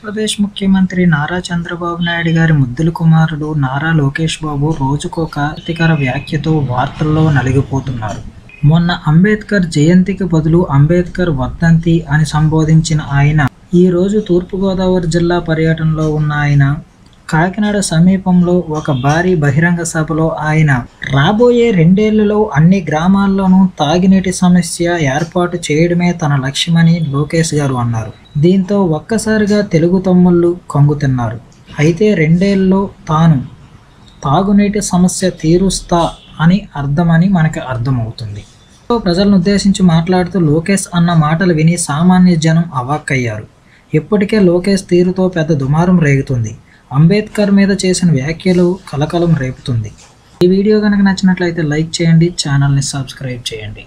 ఆంధ్రప్రదేశ్ ముఖ్యమంత్రి నారా చంద్రబాబు నాయుడు గారి ముద్దుల కుమారుడు నారా లోకేష్ బాబు రోజుకొక ఆసక్తికర వ్యాఖ్యతో వార్తల్లో నలిగిపోతున్నారు. మొన్న అంబేద్కర్ జయంతికి బదులు అంబేద్కర్ వర్ధంతి అని సంబోధించిన ఆయన ఈ రోజు తూర్పుగోదావరి జిల్లా పర్యటనలో ఉన్న ఆయన కాకినాడ సమీపంలో ఒక భారీ బహిరంగ సభలో ఆయన రాబోయే రెండేళ్ళలో అన్ని గ్రామాల్లోనూ తాగినీటి సమస్య ఏర్పాటు చేయడమే తన లక్ష్యమని లోకేష్ గారు అన్నారు. దీంతో ఒక్కసారిగా తెలుగు తమ్ముళ్ళు కంగుతున్నారు. అయితే రెండేళ్ళలో తాను తాగునీటి సమస్య తీరుస్తా అని అర్థమని మనకి అర్థమవుతుంది. ప్రజలను ఉద్దేశించి మాట్లాడుతూ లోకేష్ అన్న మాటలు విని సామాన్య జనం అవాక్కయ్యారు. ఇప్పటికే లోకేష్ తీరుతో పెద్ద దుమారం రేగుతుంది. అంబేద్కర్ మీద చేసిన వ్యాఖ్యలు కలకలం రేపుతుంది. ఈ వీడియో కనుక నచ్చినట్లయితే లైక్ చేయండి ఛానల్ని సబ్స్క్రైబ్ చేయండి.